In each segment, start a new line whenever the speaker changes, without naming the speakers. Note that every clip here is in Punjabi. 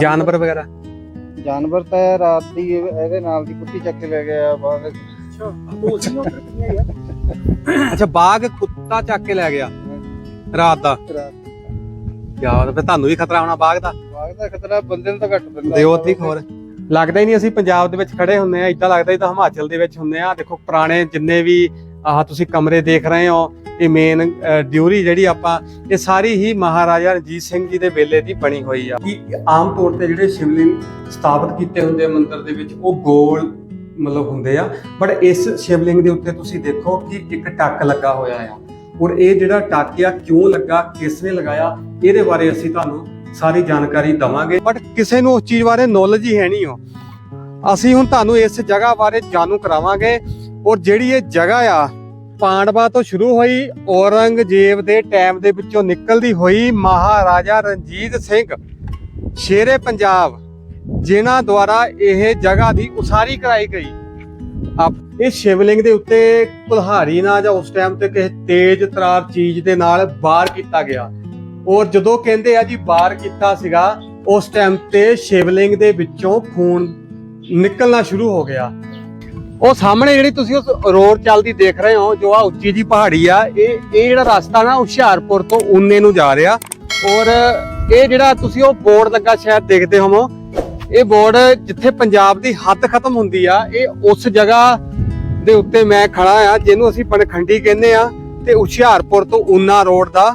ਜਾਨਵਰ? ਵਗੈਰਾ?
ਜਾਨਵਰ ਤਾਂ ਰਾਤ ਦੀ ਇਹ- ਇਹਦੇ ਨਾਲ ਦੀ ਕੁੱਤੀ ਚੱਕ ਕੇ ਲੈ ਗਿਆ ਬਾਹਰ।
ਅੱਛਾ ਬਾਗ ਕੁੱਤਾ ਚੱਕ ਕੇ ਲੈ ਗਿਆ ਰਾਤ ਦਾ? ਯਾਰ ਫੇ ਤੁਹਾਨੂੰ ਵੀ ਖਤਰਾ ਹੋਣਾ ਬਾਗ ਦਾ?
ਬਾਗ ਦਾ ਖਤਰਾ ਬੰਦੇ ਨੂੰ ਤਾਂ ਘੱਟ ਪੈਂਦਾ।
ਦਿਓ ਦੀ ਖਬਰ ਲੱਗਦਾ ਹੀ ਨਹੀਂ ਅਸੀਂ ਪੰਜਾਬ ਦੇ ਵਿੱਚ ਖੜੇ ਹੁੰਨੇ ਆ ਇਦਾਂ ਲੱਗਦਾ ਹੀ ਤਾਂ ਹਿਮਾਚਲ ਦੇ ਵਿੱਚ ਹੁੰਨੇ ਆ ਦੇਖੋ ਪੁਰਾਣੇ ਜਿੰਨੇ ਵੀ ਆਹ ਤੁਸੀਂ ਕਮਰੇ ਦੇਖ ਰਹੇ ਹੋ, ਇਹ ਮੇਨ ਡਿਊਰੀ ਜਿਹੜੀ ਆਪਾਂ, ਇਹ ਸਾਰੀ ਹੀ ਮਹਾਰਾਜਾ ਰਣਜੀਤ ਸਿੰਘ ਜੀ ਦੇ ਵੇਲੇ ਦੀ ਬਣੀ ਹੋਈ ਆ। ਕਿ ਆਮ ਤੌਰ ਤੇ ਜਿਹੜੇ ਸ਼ਿਵਲਿੰਗ ਸਥਾਪਿਤ ਕੀਤੇ ਹੁੰਦੇ ਆ ਮੰਦਿਰ ਦੇ ਵਿੱਚ, ਉਹ ਗੋਲ ਮਤਲਬ ਹੁੰਦੇ ਆ। ਬਟ ਇਸ ਸ਼ਿਵਲਿੰਗ ਦੇ ਉੱਤੇ ਤੁਸੀਂ ਦੇਖੋ ਕਿ ਇੱਕ ਟੱਕ ਲੱਗਾ ਹੋਇਆ ਆ। ਔਰ ਇਹ ਜਿਹੜਾ ਟੱਕ ਆ, ਕਿਉਂ ਲੱਗਾ ਕਿਸ ਨੇ ਲਗਾਇਆ, ਇਹਦੇ ਬਾਰੇ ਅਸੀਂ ਤੁਹਾਨੂੰ ਸਾਰੀ ਜਾਣਕਾਰੀ ਦਵਾਂਗੇ। ਬਟ ਕਿਸੇ ਨੂੰ ਉਸ ਚੀਜ਼ ਬਾਰੇ ਨੌਲੇਜ ਹੀ ਹੈ ਨਹੀਂ ਹੋ ਅਸੀਂ ਹੁਣ ਤੁਹਾਨੂੰ ਇਸ ਜਗ੍ਹਾ ਬਾਰੇ ਜਾਣੂ ਕਰਾਵਾਂਗੇ। ਔਰ ਜਿਹੜੀ ਇਹ ਜਗ੍ਹਾ ਆ, ਪਾਂਡਵਾ ਤੋਂ ਸ਼ੁਰੂ ਹੋਈ ਔਰੰਗਜ਼ੇਬ ਦੇ ਟਾਈਮ ਦੇ ਵਿੱਚੋਂ ਨਿਕਲਦੀ ਹੋਈ ਮਹਾਰਾਜਾ ਰਣਜੀਤ ਸਿੰਘ, ਸ਼ੇਰੇ ਪੰਜਾਬ, ਜਿਨ੍ਹਾਂ ਦੁਆਰਾ ਇਹ ਜਗ੍ਹਾ ਦੀ ਉਸਾਰੀ ਕਰਾਈ ਗਈ। ਆਪ ਇਹ ਸ਼ਿਵਲਿੰਗ ਦੇ ਉੱਤੇ ਕੁਲਹਾਰੀ ਨਾਲ ਜਾਂ ਉਸ ਟਾਈਮ ਤੇ ਕਿਸੇ ਤੇਜ਼ ਤਰਾਰ ਚੀਜ਼ ਦੇ ਨਾਲ ਬਾਹਰ ਕੀਤਾ ਗਿਆ। ਔਰ ਜਦੋਂ ਕਹਿੰਦੇ ਆ ਜੀ ਬਾਹਰ ਕੀਤਾ ਸੀਗਾ, ਉਸ ਟਾਈਮ ਤੇ ਸ਼ਿਵਲਿੰਗ ਦੇ ਵਿੱਚੋਂ ਖੂਨ ਨਿਕਲਣਾ ਸ਼ੁਰੂ ਹੋ ਗਿਆ। ਉਹ ਸਾਹਮਣੇ ਜਿਹੜੀ ਤੁਸੀਂ ਉਸ ਰੋਡ ਚੱਲਦੀ ਦੇਖ ਰਹੇ ਹੋ, ਜੋ ਆ ਉੱਚੀ ਜੀ ਪਹਾੜੀ ਆ, ਇਹ ਇਹ ਜਿਹੜਾ ਰਸਤਾ ਨਾ ਹੁਸ਼ਿਆਰਪੁਰ ਤੋਂ ਉਨੇ ਨੂੰ ਜਾ ਰਿਹਾ। ਔਰ ਇਹ ਜਿਹੜਾ ਤੁਸੀਂ ਉਹ ਬੋਰਡ ਲੱਗਾ ਸ਼ਾਇਦ ਦੇਖਦੇ ਹੋਵੋ, ਇਹ ਬੋਰਡ ਜਿੱਥੇ ਪੰਜਾਬ ਦੀ ਹੱਦ ਖਤਮ ਹੁੰਦੀ ਆ, ਇਹ ਉਸ ਜਗ੍ਹਾ ਦੇ ਉੱਤੇ ਮੈਂ ਖੜਾ ਆ, ਜਿਹਨੂੰ ਅਸੀਂ ਪਨਖੰਡੀ ਕਹਿੰਦੇ ਆ, ਤੇ ਹੁਸ਼ਿਆਰਪੁਰ ਤੋਂ ਉਨਾ ਰੋਡ ਦਾ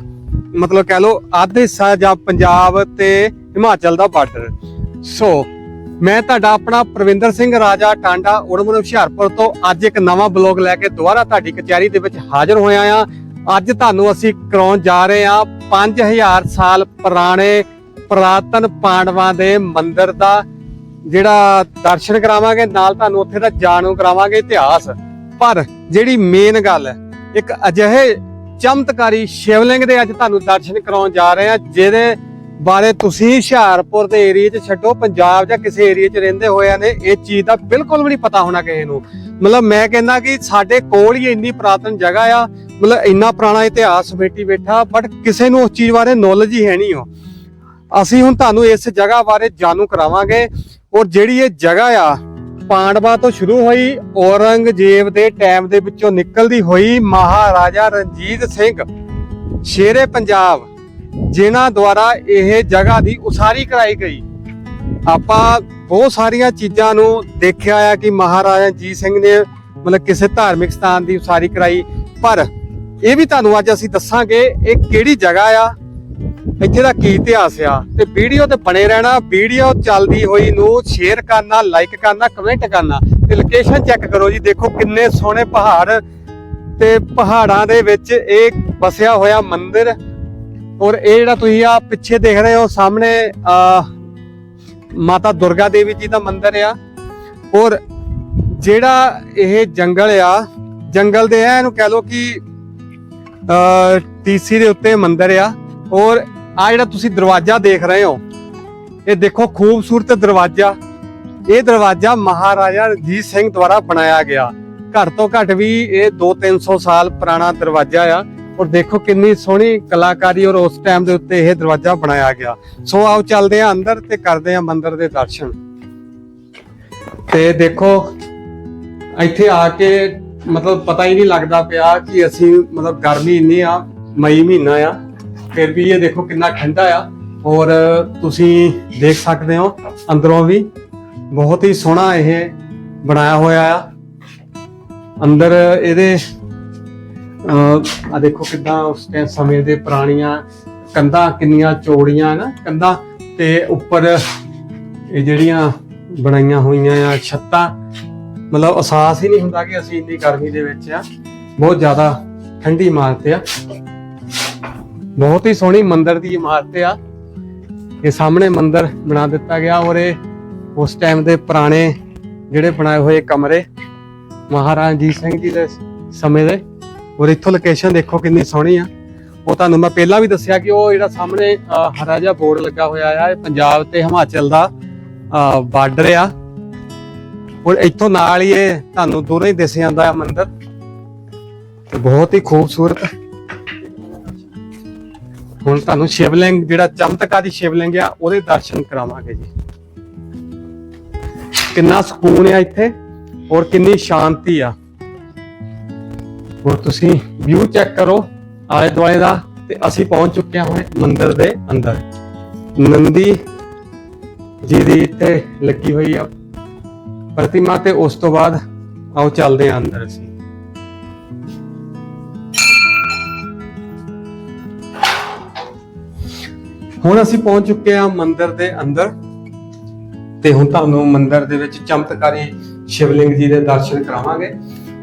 ਮਤਲਬ ਕਹਿ ਲਓ, ਅੱਧ ਹਿੱਸਾ ਜਾਂ ਪੰਜਾਬ ਤੇ ਹਿਮਾਚਲ ਦਾ ਬਾਰਡਰ। ਸੋ ਮੈਂ ਤੁਹਾਡਾ ਆਪਣਾ ਪ੍ਰਵਿੰਦਰ ਸਿੰਘ ਰਾਜਾ ਟਾਂਡਾ ਉੜਮਨ ਹੁਸ਼ਿਆਰਪੁਰ ਤੋਂ ਅੱਜ ਇੱਕ ਨਵਾਂ ਬਲੌਗ ਲੈ ਕੇ ਦੁਬਾਰਾ ਤੁਹਾਡੀ ਕਚਹਿਰੀ ਦੇ ਵਿੱਚ ਹਾਜ਼ਰ ਹੋਇਆ ਆ ਅੱਜ ਤੁਹਾਨੂੰ ਅਸੀਂ ਕਰਾਉਣ ਜਾ ਰਹੇ ਆ 5000 ਸਾਲ ਪੁਰਾਣੇ ਪ੍ਰਾਤਨ ਪਾਂਡਵਾਂ ਦੇ ਮੰਦਿਰ ਦਾ ਜਿਹੜਾ ਦਰਸ਼ਨ ਕਰਾਵਾਂਗੇ, ਨਾਲ ਤੁਹਾਨੂੰ ਉੱਥੇ ਦਾ ਜਾਣੂ ਕਰਾਵਾਂਗੇ ਇਤਿਹਾਸ। ਪਰ ਜਿਹੜੀ ਮੇਨ ਗੱਲ ਹੈ, ਇੱਕ ਅਜਿਹੇ ਚਮਤਕਾਰੀ ਸ਼ਿਵਲਿੰਗ ਦੇ ਅੱਜ ਤੁਹਾਨੂੰ ਦਰਸ਼ਨ ਕਰਾਉਣ ਜਾ ਰਹੇ ਆ ਜਿਹਦੇ ਬਾਰੇ ਤੁਸੀਂ ਹੁਸ਼ਿਆਰਪੁਰ ਦੇ ਏਰੀਆ 'ਚ ਛੱਡੋ, ਪੰਜਾਬ ਜਾਂ ਕਿਸੇ ਏਰੀਆ 'ਚ ਰਹਿੰਦੇ ਹੋਇਆਂ ਨੇ, ਇਹ ਚੀਜ਼ ਦਾ ਬਿਲਕੁਲ ਵੀ ਨਹੀਂ ਪਤਾ ਹੋਣਾ ਕਿਸੇ ਨੂੰ। ਮਤਲਬ ਮੈਂ ਕਹਿੰਦਾ ਕਿ ਸਾਡੇ ਕੋਲ ਹੀ ਇੰਨੀ ਪੁਰਾਤਨ ਜਗ੍ਹਾ ਆ, ਮਤਲਬ ਇੰਨਾ ਪੁਰਾਣਾ ਇਤਿਹਾਸ ਬੇਟੀ ਬੈਠਾ ਬਟ ਕਿਸੇ ਨੂੰ ਉਸ ਚੀਜ਼ ਬਾਰੇ ਨੌਲੇਜ ਹੀ ਹੈ ਨਹੀਂ ਹੋ ਅਸੀਂ ਹੁਣ ਤੁਹਾਨੂੰ ਇਸ ਜਗ੍ਹਾ ਬਾਰੇ ਜਾਣੂ ਕਰਾਵਾਂਗੇ ਔਰ ਜਿਹੜੀ ਇਹ ਜਗ੍ਹਾ ਆ, ਪਾਂਡਵਾ ਤੋਂ ਸ਼ੁਰੂ ਹੋਈ, ਔਰੰਗਜ਼ੇਬ ਦੇ ਟਾਈਮ ਦੇ ਵਿੱਚੋਂ ਨਿਕਲਦੀ ਹੋਈ ਮਹਾਰਾਜਾ ਰਣਜੀਤ ਸਿੰਘ, ਸ਼ੇਰੇ ਪੰਜਾਬ। ਜਿਨ੍ਹਾਂ ਦੁਆਰਾ ਇਹ ਜਗ੍ਹਾ ਦੀ ਉਸਾਰੀ ਕਰਾਈ ਗਈ। ਆਪਾਂ ਬਹੁਤ ਸਾਰੀਆਂ ਚੀਜ਼ਾਂ ਨੂੰ ਦੇਖਿਆ ਆ ਕਿ ਮਹਾਰਾਜਾ ਰਣਜੀਤ ਸਿੰਘ ਨੇ ਮਤਲਬ ਕਿਸੇ ਧਾਰਮਿਕ ਸਥਾਨ ਦੀ ਉਸਾਰੀ ਕਰਾਈ, ਪਰ ਇਹ ਵੀ ਤੁਹਾਨੂੰ ਅੱਜ ਅਸੀਂ ਦੱਸਾਂਗੇ ਇਹ ਕਿਹੜੀ ਜਗ੍ਹਾ ਆ, ਇੱਥੇ ਦਾ ਕੀ ਇਤਿਹਾਸ ਆ। ਤੇ ਵੀਡੀਓ ਤੇ ਬਣੇ ਰਹਿਣਾ, ਵੀਡੀਓ ਚੱਲਦੀ ਹੋਈ ਨੂੰ ਸ਼ੇਅਰ ਕਰਨਾ ਲਾਈਕ ਕਰਨਾ ਕਮੈਂਟ ਕਰਨਾ, ਤੇ ਲੋਕੇਸ਼ਨ ਚੈੱਕ ਕਰੋ ਜੀ, ਦੇਖੋ ਕਿੰਨੇ ਸੋਹਣੇ ਪਹਾੜ ਤੇ ਪਹਾੜਾਂ ਦੇ ਵਿੱਚ ਇਹ ਵਸਿਆ ਹੋਇਆ ਮੰਦਿਰ ਔਰ ਇਹ ਜਿਹੜਾ ਤੁਸੀਂ ਆ ਪਿੱਛੇ ਦੇਖ ਰਹੇ ਹੋ ਸਾਹਮਣੇ, ਆ, ਮਾਤਾ ਦੁਰਗਾ ਦੇਵੀ ਜੀ ਦਾ ਮੰਦਿਰ ਆ। ਔਰ ਜਿਹੜਾ ਇਹ ਜੰਗਲ ਆ, ਜੰਗਲ ਦੇ ਆ ਇਹਨੂੰ ਕਹਿ ਲਓ ਕਿ ਟੀਸੀ ਦੇ ਉੱਤੇ ਮੰਦਿਰ ਆ। ਔਰ ਆ ਜਿਹੜਾ ਤੁਸੀਂ ਦਰਵਾਜ਼ਾ ਦੇਖ ਰਹੇ ਹੋ, ਇਹ ਦੇਖੋ ਖੂਬਸੂਰਤ ਦਰਵਾਜ਼ਾ। ਇਹ ਦਰਵਾਜ਼ਾ ਮਹਾਰਾਜਾ ਰਣਜੀਤ ਸਿੰਘ ਦੁਆਰਾ ਬਣਾਇਆ ਗਿਆ। ਘੱਟ ਤੋਂ ਘੱਟ ਵੀ ਇਹ 2-300 ਸਾਲ ਪੁਰਾਣਾ ਦਰਵਾਜ਼ਾ ਆ। ਔਰ ਦੇਖੋ ਕਿੰਨੀ ਸੋਹਣੀ ਕਲਾਕਾਰੀ ਔਰ ਉਸ ਟਾਈਮ ਦੇ ਉੱਤੇ ਇਹ ਦਰਵਾਜ਼ਾ ਬਣਾਇਆ ਗਿਆ। ਸੋ ਆਓ ਚੱਲਦੇ ਹਾਂ ਅੰਦਰ ਤੇ ਕਰਦੇ ਹਾਂ ਮੰਦਿਰ ਦੇ ਦਰਸ਼ਨ। ਤੇ ਦੇਖੋ, ਇੱਥੇ ਆ ਕੇ ਮਤਲਬ ਪਤਾ ਹੀ ਨਹੀਂ ਲੱਗਦਾ ਪਿਆ ਕਿ ਅਸੀਂ ਮਤਲਬ ਗਰਮੀ ਇੰਨੀ ਆ, ਮਈ ਮਹੀਨਾ ਆ, ਫਿਰ ਵੀ ਇਹ ਦੇਖੋ ਕਿੰਨਾ ਠੰਡਾ ਆ। ਔਰ ਤੁਸੀਂ ਦੇਖ ਸਕਦੇ ਹੋ ਅੰਦਰੋਂ ਵੀ ਬਹੁਤ ਹੀ ਸੋਹਣਾ ਇਹ ਬਣਾਇਆ ਹੋਇਆ ਆ। ਅੰਦਰ ਇਹਦੇ ਆ ਦੇਖੋ ਕਿੱਦਾਂ ਉਸ ਟਾਈਮ ਸਮੇਂ ਦੇ ਪੁਰਾਣੀਆਂ ਕੰਧਾਂ ਕਿੰਨੀਆਂ ਚੌੜੀਆਂ ਨਾ ਕੰਧਾਂ ਤੇ ਉੱਪਰ ਇਹ ਜਿਹੜੀਆਂ ਬਣਾਈਆਂ ਹੋਈਆਂ ਆ ਛੱਤਾਂ, ਮਤਲਬ ਅਹਿਸਾਸ ਹੀ ਨਹੀਂ ਹੁੰਦਾ ਕਿ ਅਸੀਂ ਇੰਨੀ ਗਰਮੀ ਦੇ ਵਿੱਚ ਆ। ਬਹੁਤ ਜ਼ਿਆਦਾ ਠੰਡੀ ਇਮਾਰਤ ਆ। ਬਹੁਤ ਹੀ ਸੋਹਣੀ ਮੰਦਿਰ ਦੀ ਇਮਾਰਤ ਆ। ਇਹ ਸਾਹਮਣੇ ਮੰਦਿਰ ਬਣਾ ਦਿੱਤਾ ਗਿਆ ਔਰ ਇਹ ਉਸ ਟਾਈਮ ਦੇ ਪੁਰਾਣੇ ਜਿਹੜੇ ਬਣਾਏ ਹੋਏ ਕਮਰੇ ਮਹਾਰਾਜਾ ਰਣਜੀਤ ਸਿੰਘ ਜੀ ਦੇ ਸਮੇਂ ਦੇ ਔਰ ਇੱਥੋਂ ਲੋਕੇਸ਼ਨ ਦੇਖੋ ਕਿੰਨੀ ਸੋਹਣੀ ਆ। ਉਹ ਤੁਹਾਨੂੰ ਮੈਂ ਪਹਿਲਾਂ ਵੀ ਦੱਸਿਆ ਕਿ ਉਹ ਜਿਹੜਾ ਸਾਹਮਣੇ ਹਰਾ ਜਿਹਾ ਬੋਰਡ ਲੱਗਾ ਹੋਇਆ ਆ, ਇਹ ਪੰਜਾਬ ਤੇ ਹਿਮਾਚਲ ਦਾ ਬਾਰਡਰ ਆ। ਔਰ ਇੱਥੋਂ ਨਾਲ ਹੀ ਇਹ ਤੁਹਾਨੂੰ ਦੂਰੋਂ ਹੀ ਦਿਸ ਜਾਂਦਾ ਆ ਮੰਦਿਰ। ਤੇ ਬਹੁਤ ਹੀ ਖੂਬਸੂਰਤ। ਹੁਣ ਤੁਹਾਨੂੰ ਸ਼ਿਵਲਿੰਗ, ਜਿਹੜਾ ਚਮਤਕਾਰੀ ਸ਼ਿਵਲਿੰਗ ਆ, ਉਹਦੇ ਦਰਸ਼ਨ ਕਰਾਵਾਂਗੇ ਜੀ। ਕਿੰਨਾ ਸਕੂਨ ਆ ਇੱਥੇ, ਔਰ ਕਿੰਨੀ ਸ਼ਾਂਤੀ ਆ। ਹੁਣ ਤੁਸੀਂ ਵਿਊ ਚੈੱਕ ਕਰੋ ਆਲੇ ਦੁਆਲੇ ਦਾ ਤੇ ਅਸੀਂ ਪਹੁੰਚ ਚੁੱਕੇ ਹਾਂ ਹੁਣ ਮੰਦਿਰ ਦੇ ਅੰਦਰ। ਨੰਦੀ ਜੀ ਦੀ ਇੱਥੇ ਲੱਗੀ ਹੋਈ ਆ ਪ੍ਰਤਿਮਾ ਤੇ ਉਸ ਤੋਂ ਬਾਅਦ ਆਓ ਚੱਲਦੇ ਹਾਂ ਅੰਦਰ ਅਸੀਂ। ਹੁਣ ਅਸੀਂ ਪਹੁੰਚ ਚੁੱਕੇ ਹਾਂ ਮੰਦਿਰ ਦੇ ਅੰਦਰ ਤੇ ਹੁਣ ਤੁਹਾਨੂੰ ਮੰਦਿਰ ਦੇ ਵਿੱਚ ਚਮਤਕਾਰੀ ਸ਼ਿਵਲਿੰਗ ਜੀ ਦੇ ਦਰਸ਼ਨ ਕਰਾਵਾਂਗੇ।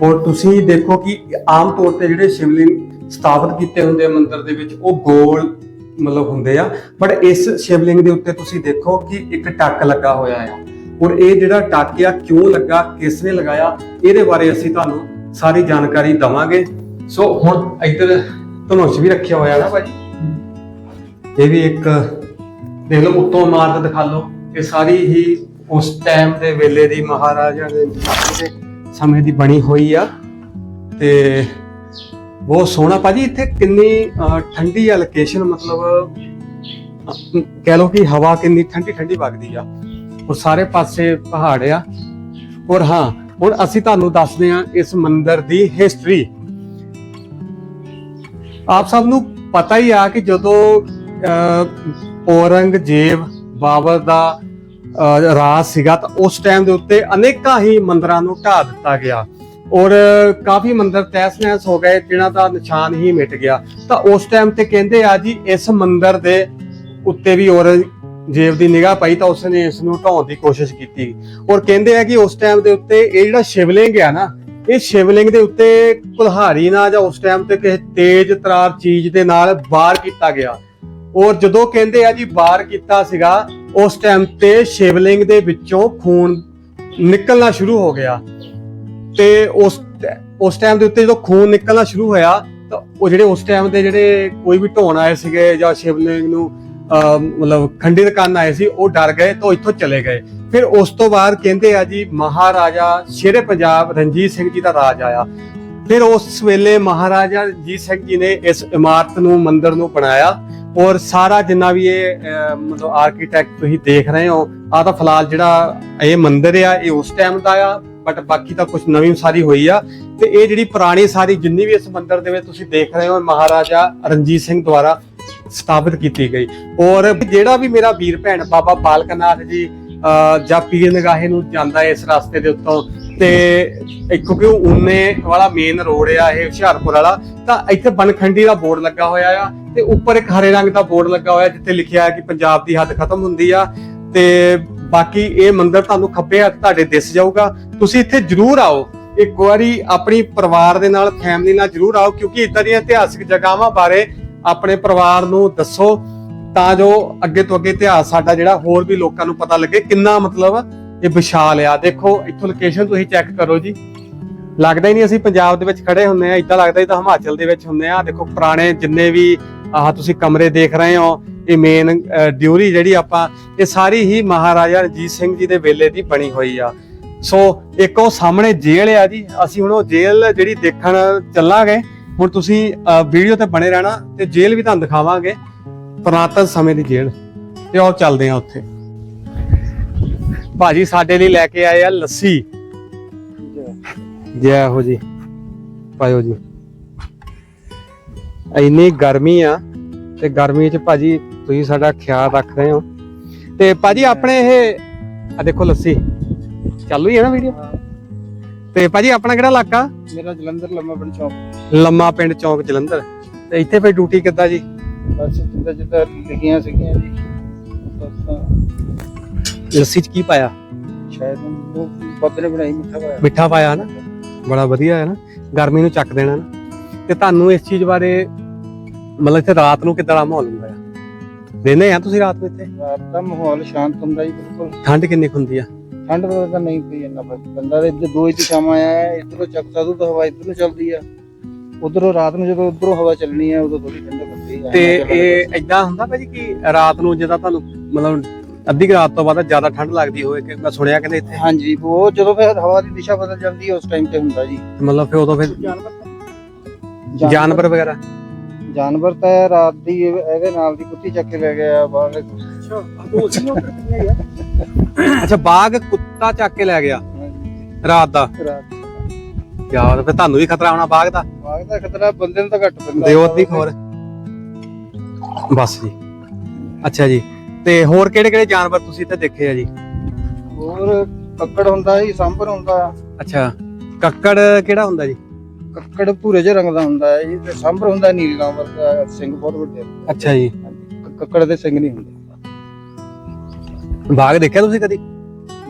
ਔਰ ਤੁਸੀਂ ਦੇਖੋ ਕਿ ਆਮ ਤੌਰ ਤੇ ਜਿਹੜੇ ਸ਼ਿਵਲਿੰਗ ਸਥਾਪਿਤ ਕੀਤੇ ਹੁੰਦੇ ਆ ਮੰਦਿਰ ਦੇ ਵਿੱਚ, ਉਹ ਗੋਲ ਮਤਲਬ ਹੁੰਦੇ ਆ। ਬਟ ਇਸ ਸ਼ਿਵਲਿੰਗ ਦੇ ਉੱਤੇ ਤੁਸੀਂ ਦੇਖੋ ਕਿ ਇੱਕ ਟੱਕ ਲੱਗਾ ਹੋਇਆ ਆ। ਔਰ ਇਹ ਜਿਹੜਾ ਟੱਕ ਕਿਉਂ ਲੱਗਾ, ਕਿਸ ਨੇ ਲਗਾਇਆ, ਇਹਦੇ ਬਾਰੇ ਅਸੀਂ ਤੁਹਾਨੂੰ ਸਾਰੀ ਜਾਣਕਾਰੀ ਦਵਾਂਗੇ। ਸੋ ਹੁਣ ਇੱਧਰ ਧਨੁਸ਼ ਵੀ ਰੱਖਿਆ ਹੋਇਆ ਨਾ ਭਾਜੀ। ਇਹ ਵੀ ਇੱਕ, ਦੇਖ ਲਓ, ਉੱਤੋਂ ਇਮਾਰਤ ਦਿਖਾ ਲਓ। ਇਹ ਸਾਰੀ ਹੀ ਉਸ ਟਾਈਮ ਦੇ ਵੇਲੇ ਦੀ ਮਹਾਰਾਜਾ ਦੇ ਸਮੇਂ ਦੀ ਬਣੀ ਹੋਈ ਆ ਤੇ ਬਹੁਤ ਸੋਹਣਾ ਭਾਜੀ ਇੱਥੇ ਕਿੰਨੀ ਠੰਡੀ ਆ ਲੋਕੇਸ਼ਨ ਮਤਲਬ ਕਹਿ ਲਓ ਕਿ ਹਵਾ ਕਿੰਨੀ ਠੰਡੀ ਠੰਡੀ ਵਗਦੀ ਆ। ਔਰ ਸਾਰੇ ਪਾਸੇ ਪਹਾੜ ਆ। ਔਰ ਹਾਂ ਹੁਣ ਅਸੀਂ ਤੁਹਾਨੂੰ ਦੱਸਦੇ ਹਾਂ ਇਸ ਮੰਦਿਰ ਦੀ ਹਿਸਟਰੀ ਆਪ ਸਭ ਨੂੰ ਪਤਾ ਹੀ ਆ ਕਿ ਜਦੋਂ ਅਹ, ਔਰੰਗਜ਼ੇਬ ਬਾਬਰ ਦਾ ਰਾਜ ਸੀਗਾ ਤਾਂ ਉਸ ਟਾਈਮ ਦੇ ਉੱਤੇ ਅਨੇਕਾਂ ਹੀ ਮੰਦਰਾਂ ਨੂੰ ਢਾ ਦਿੱਤਾ ਗਿਆ। ਔਰ ਕਾਫੀ ਮੰਦਰ ਤਹਿਸ ਨਹਿਸ ਹੋ ਗਏ, ਜਿਨ੍ਹਾਂ ਦਾ ਨਿਸ਼ਾਨ ਹੀ ਮਿਟ ਗਿਆ। ਤਾਂ ਉਸ ਟਾਈਮ ਤੇ ਕਹਿੰਦੇ ਆ ਜੀ, ਇਸ ਮੰਦਰ ਦੇ ਉੱਤੇ ਵੀ ਔਰੰਗਜ਼ੇਬ ਦੀ ਨਿਗਾਹ ਪਈ ਤਾਂ ਉਸਨੇ ਇਸ ਨੂੰ ਢਾਉਣ ਦੀ ਕੋਸ਼ਿਸ਼ ਕੀਤੀ। ਔਰ ਕਹਿੰਦੇ ਆ ਕਿ ਉਸ ਟਾਈਮ ਦੇ ਉੱਤੇ ਇਹ ਜਿਹੜਾ ਸ਼ਿਵਲਿੰਗ ਆ ਨਾ, ਇਹ ਸ਼ਿਵਲਿੰਗ ਦੇ ਉੱਤੇ ਕੁਲਹਾਰੀ ਨਾਲ ਜਾਂ ਉਸ ਟਾਈਮ ਤੇ ਕਿਸੇ ਤੇਜ਼ ਤਰਾਰ ਚੀਜ਼ ਦੇ ਨਾਲ ਬਾਹਰ ਕੀਤਾ ਗਿਆ। ਔਰ ਜਦੋਂ ਕਹਿੰਦੇ ਆ ਜੀ ਬਾਹਰ ਕੀਤਾ ਸੀਗਾ ਉਸ ਟਾਈਮ ਤੇ ਸ਼ਿਵਲਿੰਗ ਦੇ ਵਿੱਚੋਂ ਖੂਨ ਨਿਕਲਣਾ ਸ਼ੁਰੂ ਹੋ ਗਿਆ। ਤੇ ਉਸ ਉਸ ਟਾਈਮ ਦੇ ਉੱਤੇ ਜਦੋਂ ਖੂਨ ਨਿਕਲਣਾ ਸ਼ੁਰੂ ਹੋਇਆ ਤਾਂ ਉਹ ਜਿਹੜੇ ਉਸ ਟਾਈਮ ਦੇ ਜਿਹੜੇ ਕੋਈ ਵੀ ਢੋਣ ਆਏ ਸੀਗੇ ਜਾਂ ਸ਼ਿਵਲਿੰਗ ਨੂੰ ਅਹ, ਮਤਲਬ ਖੰਡਿਤ ਕਰਨ ਆਏ ਸੀ ਉਹ ਡਰ ਗਏ ਤਾਂ ਇੱਥੋਂ ਚਲੇ ਗਏ। ਫਿਰ ਉਸ ਤੋਂ ਬਾਅਦ ਕਹਿੰਦੇ ਆ ਜੀ ਮਹਾਰਾਜਾ ਸ਼ੇਰੇ ਪੰਜਾਬ ਰਣਜੀਤ ਸਿੰਘ ਜੀ ਦਾ ਰਾਜ ਆਇਆ। ਫਿਰ ਉਸ ਵੇਲੇ ਮਹਾਰਾਜਾ ਰਣਜੀਤ ਸਿੰਘ ਜੀ ਨੇ ਇਸ ਇਮਾਰਤ ਨੂੰ ਮੰਦਿਰ ਨੂੰ ਬਣਾਇਆ। ਔਰ ਸਾਰਾ ਜਿੰਨਾ ਵੀ ਇਹ ਮਤਲਬ ਆਰਕੀਟੈਕਟ ਤੁਸੀਂ ਦੇਖ ਰਹੇ ਹੋ ਆ ਤਾਂ ਫਿਲਹਾਲ ਜਿਹੜਾ ਇਹ ਮੰਦਿਰ ਆ, ਇਹ ਉਸ ਟਾਈਮ ਦਾ ਆ ਬਟ ਬਾਕੀ ਤਾਂ ਕੁਝ ਨਵੀਂ ਸਾਰੀ ਹੋਈ ਆ। ਤੇ ਇਹ ਜਿਹੜੀ ਪੁਰਾਣੀ ਸਾਰੀ ਜਿੰਨੀ ਵੀ ਇਸ ਮੰਦਿਰ ਦੇ ਵਿੱਚ ਤੁਸੀਂ ਦੇਖ ਰਹੇ ਹੋ, ਮਹਾਰਾਜਾ ਰਣਜੀਤ ਸਿੰਘ ਦੁਆਰਾ ਸਥਾਪਿਤ ਕੀਤੀ ਗਈ। ਔਰ ਜਿਹੜਾ ਵੀ ਮੇਰਾ ਵੀਰ ਭੈਣ ਬਾਬਾ ਬਾਲਕਨਾਥ ਜੀ ਜਾਂ ਪੀਰ ਨਗਾਹੇ ਨੂੰ ਜਾਂਦਾ ਇਸ ਰਸਤੇ ਦੇ ਉੱਤੋਂ, ਤੇ ਇੱਕ ਕਿਉਂਕਿ ਉਹ ਵਾਲਾ ਮੇਨ ਰੋਡ ਆ, ਇਹ ਹੁਸ਼ਿਆਰਪੁਰ ਵਾਲਾ, ਤਾਂ ਇੱਥੇ ਬਨਖੰਡੀ ਦਾ ਬੋਰਡ ਲੱਗਾ ਹੋਇਆ ਆ। ਤੇ ਉੱਪਰ ਇੱਕ ਹਰੇ ਰੰਗ ਦਾ ਬੋਰਡ ਲੱਗਾ ਹੋਇਆ ਜਿੱਥੇ ਲਿਖਿਆ ਹੈ ਕਿ ਪੰਜਾਬ ਦੀ ਹੱਦ ਖਤਮ ਹੁੰਦੀ ਆ ਤੇ ਬਾਕੀ ਇਹ ਮੰਦਿਰ ਤੁਹਾਨੂੰ ਖੱਬੇ ਹੱਥ ਤੁਹਾਡੇ ਦਿਸ ਜਾਊਗਾ। ਤੁਸੀਂ ਇੱਥੇ ਜ਼ਰੂਰ ਆਓ। ਇੱਕ ਵਾਰੀ ਆਪਣੀ ਪਰਿਵਾਰ ਦੇ ਨਾਲ ਫੈਮਿਲੀ ਨਾਲ ਜ਼ਰੂਰ ਆਓ ਕਿਉਂਕਿ ਇਦਾਂ ਦੀਆਂ ਇਤਿਹਾਸਿਕ ਜਗ੍ਹਾਵਾਂ ਬਾਰੇ ਆਪਣੇ ਪਰਿਵਾਰ ਨੂੰ ਦੱਸੋ ਤਾਂ ਜੋ ਅੱਗੇ ਤੋਂ ਅੱਗੇ ਇਤਿਹਾਸ ਸਾਡਾ ਜਿਹੜਾ ਹੋਰ ਵੀ ਲੋਕਾਂ ਨੂੰ ਪਤਾ ਲੱਗੇ ਕਿੰਨਾ ਮਤਲਬ ਇਹ ਵਿਸ਼ਾਲ ਆ। ਦੇਖੋ, ਇੱਥੋਂ ਲੋਕੇਸ਼ਨ ਤੁਸੀਂ ਚੈੱਕ ਕਰੋ ਜੀ। ਲੱਗਦਾ ਹੀ ਨਹੀਂ ਅਸੀਂ ਪੰਜਾਬ ਦੇ ਵਿੱਚ ਖੜੇ ਹੁੰਨੇ ਆ। ਇਦਾਂ ਲੱਗਦਾ ਹੀ ਤਾਂ ਹਿਮਾਚਲ ਦੇ ਵਿੱਚ ਹੁੰਨੇ ਆ। ਦੇਖੋ, ਪੁਰਾਣੇ ਜਿੰਨੇ ਵੀ ਆਹ ਤੁਸੀਂ ਕਮਰੇ ਦੇਖ ਰਹੇ ਹੋ ਇਹ ਮੇਨ ਡਿਊਰੀ ਜਿਹੜੀ ਆਪਾਂ ਇਹ ਸਾਰੀ ਹੀ ਮਹਾਰਾਜਾ ਰਣਜੀਤ ਸਿੰਘ ਜੀ ਦੇ ਵੇਲੇ ਦੀ ਬਣੀ ਹੋਈ ਆ। ਸੋ ਇੱਕ ਉਹ ਸਾਹਮਣੇ ਜੇਲ੍ਹ ਆ ਜੀ ਅਸੀਂ ਹੁਣ ਉਹ ਜੇਲ੍ਹ ਜਿਹੜੀ ਦੇਖਣ ਚੱਲਾਂਗੇ ਹੁਣ ਤੁਸੀਂ ਵੀਡੀਓ ਤੇ ਬਣੇ ਰਹਿਣਾ ਤੇ ਜੇਲ੍ਹ ਵੀ ਤੁਹਾਨੂੰ ਦਿਖਾਵਾਂਗੇ ਪੁਰਾਤਨ ਸਮੇਂ ਦੀ ਜੇਲ੍ਹ। ਤੇ ਆਓ ਚੱਲਦੇ ਆ ਉੱਥੇ। ਭਾਜੀ ਸਾਡੇ ਲਈ ਲੈ ਕੇ ਆਏ ਆ ਲੱਸੀ। ਜੈ ਹੋ ਜੀ। ਪਾਇਓ ਜੀ। ਇੰਨੀ ਗਰਮੀ ਆ ਤੇ ਗਰਮੀ ਚ ਭਾਜੀ ਤੁਸੀਂ ਸਾਡਾ ਖਿਆਲ ਰੱਖ ਰਹੇ ਹੋ। ਤੇ ਭਾਜੀ ਆਪਣੇ ਇਹ ਆ ਦੇਖੋ ਲੱਸੀ ਚੱਲੂ ਹੀ ਹੈ ਨਾ ਵੀਡੀਓ ਤੇ ਭਾਜੀ ਆਪਣਾ ਕਿਹੜਾ ਇਲਾਕਾ?
ਮੇਰਾ ਜਲੰਧਰ ਲੰਮਾ ਪਿੰਡ ਚੌਕ।
ਲੰਮਾ ਪਿੰਡ ਚੌਕ ਜਲੰਧਰ। ਤੇ ਇੱਥੇ ਫੇਰ ਡਿਊਟੀ ਕਿੱਦਾਂ ਜੀ?
ਬਸ ਜਿੱਦਾਂ ਜਿੱਦਾਂ ਲਿਖੀਆਂ ਸੀਗੀਆਂ ਜੀ।
ਲੱਸੀ ਚ ਕੀ ਪਾਇਆ?
ਸ਼ਾਇਦ ਉਹ ਬੱਦ ਨੇ ਬਣਾਈ ਮਿੱਠਾ ਪਾਇਆ।
ਮਿੱਠਾ ਪਾਇਆ ਨਾ? ਬੜਾ ਵਧੀਆ ਹੈ ਨਾ। ਗਰਮੀ ਨੂੰ ਚੱਕ ਦੇਣਾ ਨਾ। ਤੇ ਤੁਹਾਨੂੰ ਇਸ ਚੀਜ਼ ਬਾਰੇ ਮਤਲਬ ਇੱਥੇ ਰਾਤ ਨੂੰ ਕਿੱਦਾਂ ਦਾ ਮਾਹੌਲ ਹੁੰਦਾ ਆ? ਦਿਨੇ ਆ ਤੁਸੀਂ ਰਾਤ ਨੂੰ ਇੱਥੇ?
ਰਾਤ ਦਾ ਮਾਹੌਲ ਸ਼ਾਂਤ ਹੁੰਦਾ ਜੀ ਬਿਲਕੁਲ।
ਠੰਡ ਕਿੰਨੀ ਕੁ ਹੁੰਦੀ ਆ?
ਠੰਡ ਦਾ ਤਾਂ ਨਹੀਂ ਕੋਈ ਇੰਨਾ ਫ਼ਰਕ ਪੈਂਦਾ ਤੇ ਇੱਧਰ ਦੋ ਹੀ ਦਿਸ਼ਾਵਾਂ ਆ ਇਧਰੋਂ ਚੱਕ ਸਾਧੂ ਤੋਂ ਹਵਾ ਇਧਰੋਂ ਚੱਲਦੀ ਆ। ਉਧਰੋਂ ਰਾਤ ਨੂੰ ਜਦੋਂ ਉਧਰੋਂ ਹਵਾ ਚੱਲਣੀ ਆ ਉਦੋਂ ਥੋੜੀ ਠੰਡਕ ਹੁੰਦੀ ਆ।
ਤੇ ਇਹ ਇਦਾਂ ਹੁੰਦਾ ਭਾਜੀ ਕਿ ਰਾਤ ਨੂੰ ਜਦੋਂ ਤੁਹਾਨੂੰ ਮਤਲਬ ਅੱਧੀ ਕੁ ਰਾਤ ਤੋਂ ਬਾਅਦ ਜ਼ਿਆਦਾ ਠੰਡ ਲੱਗਦੀ ਹੋਵੇ ਕਿ ਮੈਂ ਸੁਣਿਆ ਕਹਿੰਦੇ ਇੱਥੇ?
ਹਾਂਜੀ ਉਹ ਜਦੋਂ ਫਿਰ ਹਵਾ ਦੀ ਦਿਸ਼ਾ ਬਦਲ ਜਾਂਦੀ ਹੈ ਉਸ ਟਾਈਮ ਤੇ ਹੁੰਦਾ ਜੀ।
ਮਤਲਬ ਫਿਰ ਉਦੋਂ ਫਿਰ
ਜਾਨਵਰ
ਵਗੈਰਾ?
ਜਾਨਵਰ ਤਾਂ ਇਹ ਰਾਤ ਦੀ ਇਹ- ਇਹਦੇ ਨਾਲ ਦੀ ਕੁੱਤੀ ਚੱਕ ਕੇ ਲੈ ਗਿਆ ਬਾਹਰ
ਅੱਛਾ ਬਾਗ ਕੁੱਤਾ ਚੱਕ ਕੇ ਲੈ ਗਿਆ। ਰਾਤ ਦਾ।
ਰਾਤ
ਯਾਰ ਫਿਰ ਤੁਹਾਨੂੰ ਵੀ ਖਤਰਾ ਹੋਣਾ ਬਾਗ ਦਾ?
ਬਾਗ ਦਾ ਖਤਰਾ ਬੰਦੇ ਨੂੰ ਤਾਂ ਘੱਟ ਪੈਂਦਾ।
ਦਿਓ ਦੀ ਖਬਰ ਬਸ ਜੀ। ਅੱਛਾ ਜੀ। ਤੇ ਹੋਰ ਕਿਹੜੇ ਕਿਹੜੇ ਜਾਨਵਰ ਤੁਸੀਂ ਇੱਥੇ ਦੇਖੇ ਆ ਜੀ?
ਹੋਰ ਕੱਕੜ ਹੁੰਦਾ ਜੀ ਸਾਂਭਰ ਹੁੰਦਾ।
ਅੱਛਾ। ਕੱਕੜ ਕਿਹੜਾ ਹੁੰਦਾ ਜੀ?
ਕੱਕੜ ਭੂਰੇ ਜਿਹੇ ਰੰਗ ਦਾ ਹੁੰਦਾ ਹੈ ਜੀ ਤੇ ਸਾਂਭਰ ਹੁੰਦਾ ਨੀਲ ਰੰਗ ਵਰਗਾ ਸਿੰਘ ਬਹੁਤ ਵੱਡੇ ਹੁੰਦੇ
ਅੱਛਾ ਜੀ।
ਹਾਂਜੀ, ਕ- ਕੱਕੜ ਦੇ ਸਿੰਘ ਨਹੀਂ ਹੁੰਦੇ।
ਬਾਗ ਦੇਖਿਆ ਤੁਸੀਂ ਕਦੀ?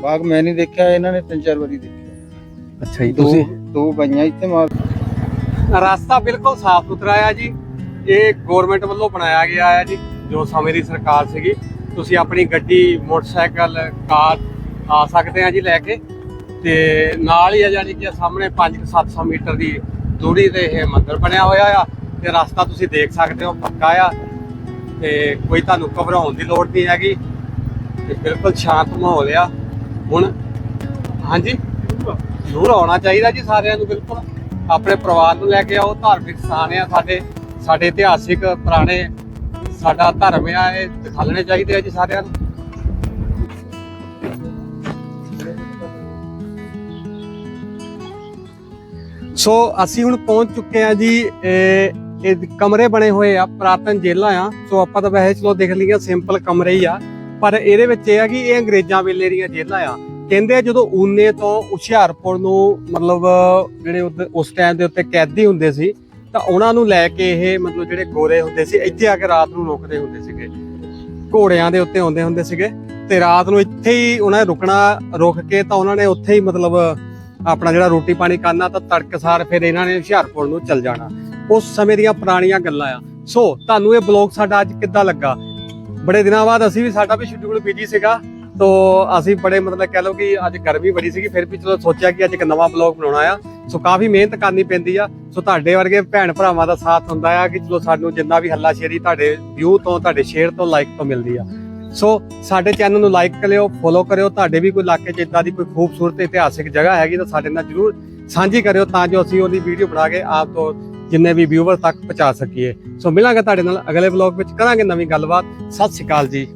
ਬਾਗ ਮੈਂ ਨਹੀਂ ਦੇਖਿਆ ਇਹਨਾਂ ਨੇ ਤਿੰਨ ਚਾਰ ਵਾਰੀ ਦੇਖਿਆ।
ਅੱਛਾ ਜੀ
ਦੋ ਦੋ ਬਾਈਆਂ ਇੱਥੇ ਮਾਰ
ਰਸਤਾ ਬਿਲਕੁਲ ਸਾਫ਼ ਸੁਥਰਾ ਆ ਜੀ। ਇਹ ਗਵਰਨਮੈਂਟ ਵੱਲੋਂ ਬਣਾਇਆ ਗਿਆ ਹੈ ਜੀ ਜੋ ਸਮੇਂ ਦੀ ਸਰਕਾਰ ਸੀਗੀ। ਤੁਸੀਂ ਆਪਣੀ ਗੱਡੀ ਮੋਟਰਸਾਈਕਲ ਕਾਰ ਆ ਸਕਦੇ ਆ ਜੀ ਲੈ ਕੇ। ਤੇ ਨਾਲ ਹੀ ਆ ਜਾਨੀ ਕਿ ਸਾਹਮਣੇ 5-700 ਮੀਟਰ ਦੀ ਦੂਰੀ ਤੇ ਇਹ ਮੰਦਿਰ ਬਣਿਆ ਹੋਇਆ ਆ ਤੇ ਰਸਤਾ ਤੁਸੀਂ ਦੇਖ ਸਕਦੇ ਹੋ ਪੱਕਾ ਆ ਤੇ ਕੋਈ ਤੁਹਾਨੂੰ ਘਬਰਾਉਣ ਦੀ ਲੋੜ ਨਹੀਂ ਹੈਗੀ ਤੇ ਬਿਲਕੁਲ ਸ਼ਾਂਤ ਮਾਹੌਲ ਆ। ਹੁਣ ਹਾਂਜੀ? ਜ਼ਰੂਰ ਆਉਣਾ ਚਾਹੀਦਾ ਜੀ ਸਾਰਿਆਂ ਨੂੰ ਬਿਲਕੁਲ। ਆਪਣੇ ਪਰਿਵਾਰ ਨੂੰ ਲੈ ਕੇ ਆਓ, ਧਾਰਮਿਕ ਸਥਾਨ ਆ ਸਾਡੇ ਸਾਡੇ ਇਤਿਹਾਸਿਕ ਪੁਰਾਣੇ ਸਾਡਾ ਧਰਮ ਆ, ਇਹ ਦਿਖਾਲਣੇ ਚਾਹੀਦੇ ਆ ਜੀ ਸਾਰਿਆਂ ਨੂੰ। ਸੋ ਅਸੀਂ ਹੁਣ ਪਹੁੰਚ ਚੁੱਕੇ ਆ ਜੀ, ਇਹ ਕਮਰੇ ਬਣੇ ਹੋਏ ਆ, ਪ੍ਰਾਤਨ ਜੇਲਾਂ ਆ। ਸੋ ਆਪਾਂ ਤਾਂ ਵੈਸੇ ਚਲੋ ਦੇਖ ਲਈਆਂ ਸਿੰਪਲ ਕਮਰੇ ਹੀ ਆ। ਪਰ ਇਹਦੇ ਵਿੱਚ ਇਹ ਆ ਕਿ ਇਹ ਅੰਗਰੇਜ਼ਾਂ ਵੇਲੇ ਦੀਆਂ ਜੇਲਾਂ ਆ। ਕਹਿੰਦੇ ਜਦੋਂ ਊਨੇ ਤੋਂ ਹੁਸ਼ਿਆਰਪੁਰ ਨੂੰ, ਮਤਲਬ, ਜਿਹੜੇ ਉਸ ਟਾਈਮ ਦੇ ਉੱਤੇ ਕੈਦੀ ਹੁੰਦੇ ਸੀ, ਤਾਂ ਉਹਨਾਂ ਨੂੰ ਲੈ ਕੇ ਇਹ, ਮਤਲਬ ਜਿਹੜੇ ਗੋਰੇ ਹੁੰਦੇ ਸੀ, ਇੱਥੇ ਆ ਕੇ ਰਾਤ ਨੂੰ ਰੁਕਦੇ ਹੁੰਦੇ ਸੀਗੇ। ਘੋੜਿਆਂ ਦੇ ਉੱਤੇ ਆਉਂਦੇ ਹੁੰਦੇ ਸੀਗੇ। ਤੇ ਰਾਤ ਨੂੰ ਇੱਥੇ ਹੀ ਉਹਨਾਂ ਨੇ ਰੁਕਣਾ, ਰੁਕ ਕੇ ਤਾਂ ਉਹਨਾਂ ਨੇ ਉੱਥੇ ਹੀ ਮਤਲਬ ਆਪਣਾ ਜਿਹੜਾ ਰੋਟੀ ਪਾਣੀ ਕਰਨਾ ਤਾਂ ਤੜਕਸਾਰ ਫਿਰ ਇਹਨਾਂ ਨੇ ਹੁਸ਼ਿਆਰਪੁਰ ਨੂੰ ਚੱਲ ਜਾਣਾ। ਉਸ ਸਮੇਂ ਦੀਆਂ ਪੁਰਾਣੀਆਂ ਗੱਲਾਂ ਆ। ਸੋ, ਤੁਹਾਨੂੰ ਇਹ ਬਲੌਗ ਸਾਡਾ ਅੱਜ ਕਿੱਦਾਂ ਲੱਗਾ? ਬੜੇ ਦਿਨਾਂ ਬਾਅਦ ਅਸੀਂ ਵੀ, ਸਾਡਾ ਵੀ ਸ਼ਡਿਊਲ ਬਿਜ਼ੀ ਸੀਗਾ। ਤੋ, ਅਸੀਂ ਬੜੇ ਮਤਲਬ ਕਹਿ ਲਓ ਕਿ ਅੱਜ ਗਰਮੀ ਬੜੀ ਸੀਗੀ, ਫਿਰ ਵੀ ਚਲੋ ਸੋਚਿਆ ਕਿ ਅੱਜ ਇੱਕ ਨਵਾਂ ਬਲੌਗ ਬਣਾਉਣਾ ਆ। ਸੋ, ਕਾਫੀ ਮਿਹਨਤ ਕਰਨੀ ਪੈਂਦੀ ਆ। ਸੋ, ਤੁਹਾਡੇ ਵਰਗੇ ਭੈਣ ਭਰਾਵਾਂ ਦਾ ਸਾਥ ਹੁੰਦਾ ਆ ਕਿ ਚਲੋ ਸਾਨੂੰ ਜਿੰਨਾ ਵੀ ਹੱਲਾ ਸ਼ੇਰੀ ਤੁਹਾਡੇ ਵਿਊ ਤੋਂ, ਤੁਹਾਡੇ ਸ਼ੇਅਰ ਤੋਂ ਲਾਈਕ ਤੋਂ ਮਿਲਦੀ ਆ। ਸੋ ਸਾਡੇ ਚੈਨਲ ਨੂੰ ਲਾਈਕ ਕਰਿਓ ਫੋਲੋ ਕਰਿਓ। ਤੁਹਾਡੇ ਵੀ ਕੋਈ ਇਲਾਕੇ 'ਚ ਇਦਾਂ ਦੀ ਕੋਈ ਖੂਬਸੂਰਤ ਇਤਿਹਾਸਿਕ ਜਗ੍ਹਾ ਹੈਗੀ ਤਾਂ ਸਾਡੇ ਨਾਲ ਜਰੂਰ ਸਾਂਝੀ ਕਰਿਓ ਤਾਂ ਜੋ ਅਸੀਂ ਉਹਦੀ ਵੀਡੀਓ ਬਣਾ ਕੇ ਆਪ ਤੋਂ ਜਿੰਨੇ ਵੀ ਵਿਊਵਰ ਤੱਕ ਪਹੁੰਚਾ ਸਕੀਏ। ਸੋ ਮਿਲਾਂਗੇ ਤੁਹਾਡੇ ਨਾਲ ਅਗਲੇ ਵਲੌਗ ਵਿੱਚ, ਕਰਾਂਗੇ ਨਵੀਂ ਗੱਲਬਾਤ। ਸਤਿ ਸ਼੍ਰੀ ਅਕਾਲ ਜੀ।